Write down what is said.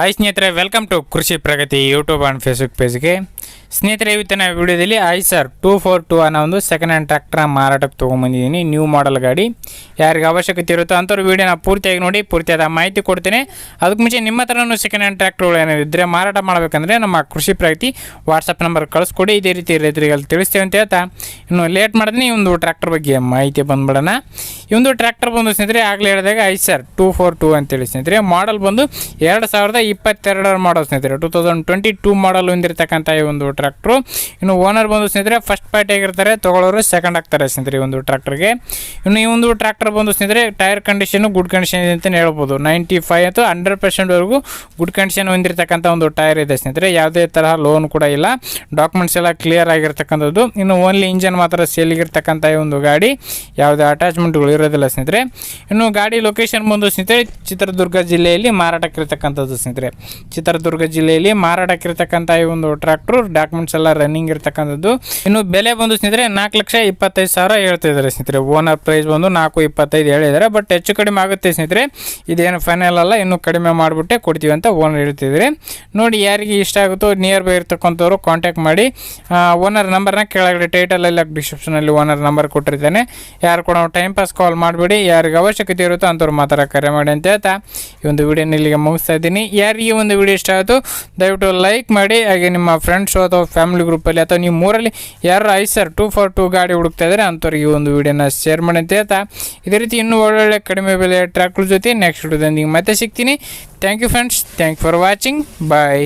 Hi ಸ್ನೇಹಿತರೆ welcome to Krishi Pragati YouTube and Facebook ಪೇಜ್ಗೆ ಸ್ನೇಹಿತರೆ, ಇವತ್ತಿನ ವಿಡಿಯೋದಲ್ಲಿ I sir two four two ಅನ್ನೋ ಒಂದು ಸೆಕೆಂಡ್ ಹ್ಯಾಂಡ್ ಟ್ರ್ಯಾಕ್ಟ್ರ ಮಾರಾಟಕ್ಕೆ ತೊಗೊಂಬಂದಿದ್ದೀನಿ ನ್ಯೂ ಮಾಡೆಲ್ ಗಾಡಿ. ಯಾರಿಗೆ ಅವಶ್ಯಕತೆ ಇರುತ್ತೋ ಅಂಥವ್ರು ವೀಡಿಯೋನ ಪೂರ್ತಿಯಾಗಿ ನೋಡಿ, ಪೂರ್ತಿಯಾದ ಮಾಹಿತಿ ಕೊಡ್ತೇನೆ. ಅದಕ್ಕೆ ಮುಂಚೆ ನಿಮ್ಮ ಹತ್ರನೂ ಸೆಕೆಂಡ್ ಹ್ಯಾಂಡ್ ಟ್ರ್ಯಾಕ್ಟರ್ಗಳು ಏನಾದ್ರು ಇದ್ದರೆ ಮಾರಾಟ ಮಾಡಬೇಕಂದ್ರೆ ನಮ್ಮ ಕೃಷಿ ಪ್ರಗತಿ ವಾಟ್ಸಪ್ ನಂಬರ್ ಕಳಿಸ್ಕೊಡಿ. ಇದೇ ರೀತಿ ರೈತರಿಗೆ ಅಲ್ಲಿ ತಿಳಿಸ್ತೇವೆ ಅಂತ ಹೇಳ್ತಾ, ಇನ್ನು ಲೇಟ್ ಮಾಡಿದ್ರೆ ಈ ಒಂದು ಟ್ರ್ಯಾಕ್ಟರ್ ಬಗ್ಗೆ ಮಾಹಿತಿ ಬಂದ್ಬಿಡೋಣ. ಈ ಒಂದು ಟ್ರ್ಯಾಕ್ಟರ್ ಬಂದು ಸ್ನೇಹಿತರೆ, ಆಗಲೇ ಹೇಳಿದಾಗ I sir two four two ಅಂತೇಳಿ ಸ್ನೇಹಿತರೆ ಮಾಡಲ್ ಬಂದು ಎರಡು ಸಾವಿರದ ಇಪ್ಪತ್ತೆರಡರ ಮಾಡಲ್ ಸ್ನೇಹಿತರೆ two thousand twenty two model ಹೊಂದಿರತಕ್ಕಂಥ ಈ ಒಂದು ಟ್ರ್ಯಾಕ್ಟ್ರು ಇನ್ನು ಓನರ್ ಬಂದು ಸ್ನೇಹಿತರೆ ಫಸ್ಟ್ ಪಾರ್ಟಿ ಆಗಿರ್ತಾರೆ ತೊಗೊಳೋರು ಸೆಕೆಂಡ್ ಆಗ್ತಾರೆ ಸ್ನೇಹಿತರೆ ಈ ಒಂದು ಟ್ರ್ಯಾಕ್ಟರ್ಗೆ ಇನ್ನು ಈ ಒಂದು ಟ್ರ್ಯಾಕ್ಟರ್ ಬಂದು ಸ್ನೇಹಿತರೆ ಟೈರ್ ಕಂಡೀಷನು ಗುಡ್ ಕಂಡೀಷನ್ ಇದೆ ಅಂತಲೇ ಹೇಳ್ಬೋದು. ನೈಂಟಿ ಫೈವ್ ಅಥವಾ ಹಂಡ್ರೆಡ್ ಪರ್ಸೆಂಟ್ವರೆಗೂ ಗುಡ್ ಕಂಡೀಷನ್ ಹೊಂದಿರತಕ್ಕಂಥ ಒಂದು ಟೈರ್ ಇದೆ ಸ್ನೇಹಿತರೆ. ಯಾವುದೇ ತರಹ ಲೋನ್ ಕೂಡ ಇಲ್ಲ. ಡಾಕ್ಯುಮೆಂಟ್ಸ್ ಎಲ್ಲ ಕ್ಲಿಯರ್ ಆಗಿರ್ತಕ್ಕಂಥದ್ದು. ಇನ್ನು ಓನ್ಲಿ ಇಂಜನ್ ಮಾತ್ರ ಸೇಲಿಗಿರ್ತಕ್ಕಂಥ ಈ ಒಂದು ಗಾಡಿ. ಯಾವುದೇ ಅಟ್ಯಾಚ್ಮೆಂಟ್ಗಳು ಇರೋದಿಲ್ಲ ಸ್ನೇಹಿತರೆ. ಇನ್ನು ಗಾಡಿ ಲೊಕೇಶನ್ ಬಂದು ಸ್ನೇಹಿತರೆ, ಚಿತ್ರದುರ್ಗ ಜಿಲ್ಲೆಯಲ್ಲಿ ಮಾರಾಟಕ್ಕಿರ್ತಕ್ಕಂಥದ್ದು ಸ್ನೇಹಿತರೆ. ಚಿತ್ರದುರ್ಗ ಜಿಲ್ಲೆಯಲ್ಲಿ ಮಾರಾಟಕ್ಕೆ ಮಾರಾಟಕ್ಕಿರ್ತಕ್ಕಂಥ ಈ ಒಂದು ಟ್ರ್ಯಾಕ್ಟ್ರು ಡಾಕ್ಯುಮೆಂಟ್ಸ್ ಎಲ್ಲ ರನ್ನಿಂಗ್ ಇರ್ತಕ್ಕಂಥದ್ದು. ಇನ್ನು ಬೆಲೆ ಬಂದು ಸ್ನೇಹಿತರೆ, ನಾಲ್ಕು ಲಕ್ಷ ಇಪ್ಪತ್ತೈದು ಸಾವಿರ ಹೇಳ್ತಾ ಇದ್ದಾರೆ ಸ್ನೇಹಿತರೆ. ಓನರ್ ಪ್ರೈಸ್ ಬಂದು ನಾಲ್ಕು ಇಪ್ಪತ್ತೈದು ಹೇಳಿದ್ದಾರೆ ಬಟ್ ಹೆಚ್ಚು ಕಡಿಮೆ ಆಗುತ್ತೆ ಸ್ನೇಹಿತರೆ. ಇದೇನು ಫೈನಲ್ ಅಲ್ಲ, ಇನ್ನು ಕಡಿಮೆ ಮಾಡಿಬಿಟ್ಟೆ ಕೊಡ್ತೀವಿ ಅಂತ ಓನರ್ ಹೇಳ್ತಿದ್ದಾರೆ ನೋಡಿ, ಯಾರಿಗೆ ಇಷ್ಟ ಆಗುತ್ತೋ ನಿಯರ್ ಬೈ ಇರ್ತಕ್ಕಂಥವ್ರು ಕಾಂಟ್ಯಾಕ್ಟ್ ಮಾಡಿ. ಓನರ್ ನಂಬರ್ನ ಕೆಳಗಡೆ ಟೈಟಲ್ ಟೈಟಲಲ್ಲಿ ಡಿಸ್ಕ್ರಿಪ್ಷನಲ್ಲಿ ಓನರ್ ನಂಬರ್ ಕೊಟ್ಟಿರ್ತಾನೆ. ಯಾರು ಕೂಡ ಟೈಮ್ ಪಾಸ್ ಕಾಲ್ ಮಾಡಿಬಿಡಿ. ಯಾರಿಗೆ ಅವಶ್ಯಕತೆ ಇರುತ್ತೋ ಅಂಥವ್ರು ಮಾತ್ರ ಕರೆ ಮಾಡಿ ಅಂತ ಹೇಳ್ತಾ ಈ ಒಂದು ವಿಡಿಯೋನ ಇಲ್ಲಿಗೆ ಮುಗಿಸ್ತಾ ಇದ್ದೀನಿ. ಯಾರಿಗೆ ಒಂದು ವಿಡಿಯೋ ಇಷ್ಟ ಆಯಿತು, ದಯವಿಟ್ಟು ಲೈಕ್ ಮಾಡಿ, ಹಾಗೆ ನಿಮ್ಮ ಫ್ರೆಂಡ್ಸು ಅಥವಾ ಫ್ಯಾಮಿಲಿ ಗ್ರೂಪಲ್ಲಿ ಅಥವಾ ನೀವು ಮೂರಲ್ಲಿ ಯಾರು I sir two four two ಗಾಡಿ ಹುಡುಕ್ತಾ ಇದ್ದಾರೆ, ಅಂಥವ್ರಿಗೆ ಒಂದು ವಿಡಿಯೋನ ಶೇರ್ ಮಾಡಿ ಅಂತ ಹೇಳ್ತಾ, ಇದೇ ರೀತಿ ಇನ್ನೂ ಒಳ್ಳೊಳ್ಳೆ ಕಡಿಮೆ ಬೆಲೆ ಟ್ರ್ಯಾಕ್ಟರ್ ಜೊತೆ ನೆಕ್ಸ್ಟ್ ವಿಡಿಯೋದೊಂದಿಗೆ ಮತ್ತೆ ಸಿಗ್ತೀನಿ. Thank you friends thank for watching bye